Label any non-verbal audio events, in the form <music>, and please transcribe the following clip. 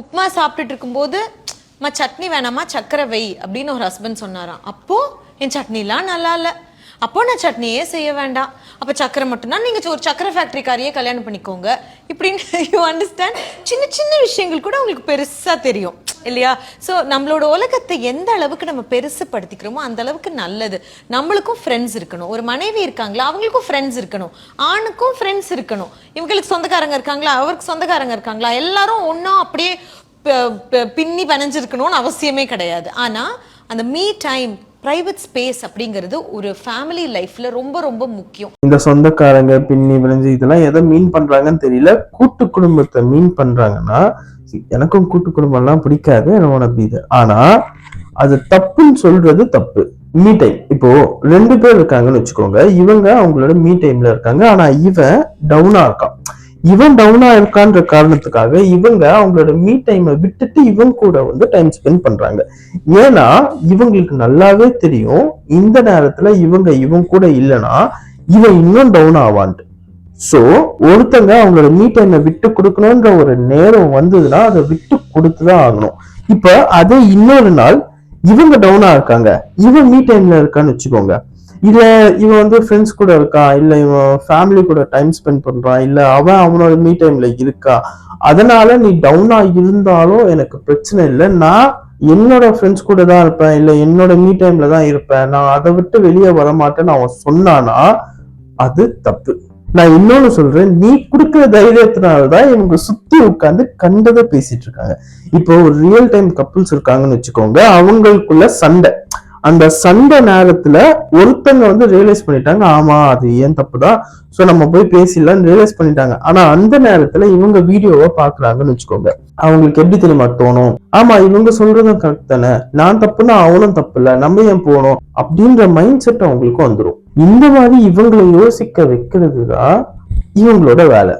உப்புமா சாப்பிட்டுட்டு இருக்கும்போது மா சட்னி வேணாமா? சக்கரை வை அப்படின்னு ஒரு ஹஸ்பண்ட் சொன்னாராம். அப்போ என் சட்னிலாம் நல்லா இல்லை. அப்போ நான் சட்னியே செய்ய வேண்டாம். அப்போ சக்கரை மட்டும்தான். நீங்கள் ஒரு சக்கரை ஃபேக்டரிக்காரியே கல்யாணம் பண்ணிக்கோங்க. இப்படின்னு <laughs> யூ அண்டர்ஸ்டாண்ட் சின்ன சின்ன விஷயங்கள் கூட உங்களுக்கு பெருசாக தெரியும். இல்லையா? ஸோ நம்மளோட உலகத்தை எந்த அளவுக்கு நம்ம பெருசுப்படுத்திக்கிறோமோ அந்த அளவுக்கு நல்லது. நம்மளுக்கும் ஃப்ரெண்ட்ஸ் இருக்கணும். ஒரு மனைவி இருக்காங்களா? அவங்களுக்கும் ஃப்ரெண்ட்ஸ் இருக்கணும். ஆணுக்கும் ஃப்ரெண்ட்ஸ் இருக்கணும். இவங்களுக்கு சொந்தக்காரங்க இருக்காங்களா? அவருக்கு சொந்தக்காரங்க இருக்காங்களா? எல்லாரும் ஒன்றும் அப்படியே பின்னி பனைஞ்சிருக்கணும்னு அவசியமே கிடையாது. ஆனால் அந்த மீ டைம் பிரைவேட் ஸ்பேஸ் அப்படிங்கிறது ஒரு ஃபேமிலி லைஃப்ல ரொம்ப ரொம்ப முக்கியம். இந்த சொந்தக்காரங்க பின்னி விளைஞ்சு இதெல்லாம் எதை மீன் பண்றாங்கன்னு தெரியல. கூட்டு குடும்பத்தை மீன் பண்றாங்கன்னா எனக்கும் கூட்டு குடும்பம்லாம் பிடிக்காது எனக்கு இது ஆனா அது தப்புன்னு சொல்றது தப்பு. மீ டைம் இப்போ ரெண்டு பேர் இருக்காங்கன்னு வச்சுக்கோங்க. இவங்க அவங்களோட மீ டைம்ல இருக்காங்க. ஆனா இவன் டவுனா இருக்கான். இவன் டவுனா இருக்கான்ற காரணத்துக்காக இவங்க அவங்களோட மீ டைமை விட்டுட்டு இவங்க கூட வந்து டைம் ஸ்பெண்ட் பண்றாங்க. ஏன்னா இவங்களுக்கு நல்லாவே தெரியும் இந்த நேரத்துல இவங்க இவங்க கூட இல்லைன்னா இவன் இன்னும் டவுன் ஆவான்ட்டு. ஸோ ஒருத்தங்க அவங்களோட மீ டைமை விட்டு கொடுக்கணுன்ற ஒரு நேரம் வந்ததுன்னா அதை விட்டு கொடுத்து தான் ஆகணும். இப்போ அதே இன்னொரு நாள் இவங்க டவுனா இருக்காங்க. இவன் மீ டைம்ல இருக்கான்னு வச்சுக்கோங்க. இல்லை இவன் வந்து ஃப்ரெண்ட்ஸ் கூட இருக்கா? இல்ல இவன் ஃபேமிலி கூட டைம் ஸ்பெண்ட் பண்றான் இல்ல அவன் அவனோட மீ டைம்ல இருக்கா? அதனால நீ டவுனா இருந்தாலும் எனக்கு பிரச்சனை இல்லை. நான் என்னோட ஃப்ரெண்ட்ஸ் கூட தான் இருப்பேன். இல்ல என்னோட மீ டைம்ல தான் இருப்பேன். நான் அதை விட்டு வெளியே வர மாட்டேன்னு அவன் சொன்னானா அது தப்பு. நான் இன்னொன்னு சொல்றேன். நீ கொடுக்குற தைரியத்தினாலதான் இவங்க சுத்தி உட்காந்து கண்டதை பேசிட்டு இருக்காங்க. இப்போ ஒரு ரியல் டைம் கப்புள்ஸ் இருக்காங்கன்னு வச்சுக்கோங்க. அவங்களுக்குள்ள சண்டை. அந்த சண்டை நேரத்துல ஒருத்தங்க வந்து ரியலைஸ் பண்ணிட்டாங்க ஆமா அது ஏன் தப்பு தான் சோ நம்ம போய் பேசிடலாம்னு ரியலைஸ் பண்ணிட்டாங்க. ஆனா அந்த நேரத்துல இவங்க வீடியோவை பாக்குறாங்கன்னு வச்சுக்கோங்க. அவங்களுக்கு எப்படி தெரியுமா தோணும்? ஆமா இவங்க சொல்றதும் கரெக்ட் தானே. நான் தப்புன்னா அவனும் தப்பு இல்ல நம்ம ஏன் போகணும்? அப்படின்ற மைண்ட் செட் அவங்களுக்கு வந்துடும் இந்த மாதிரி இவங்களை யோசிக்க வைக்கிறது தான் இவங்களோட வேலை.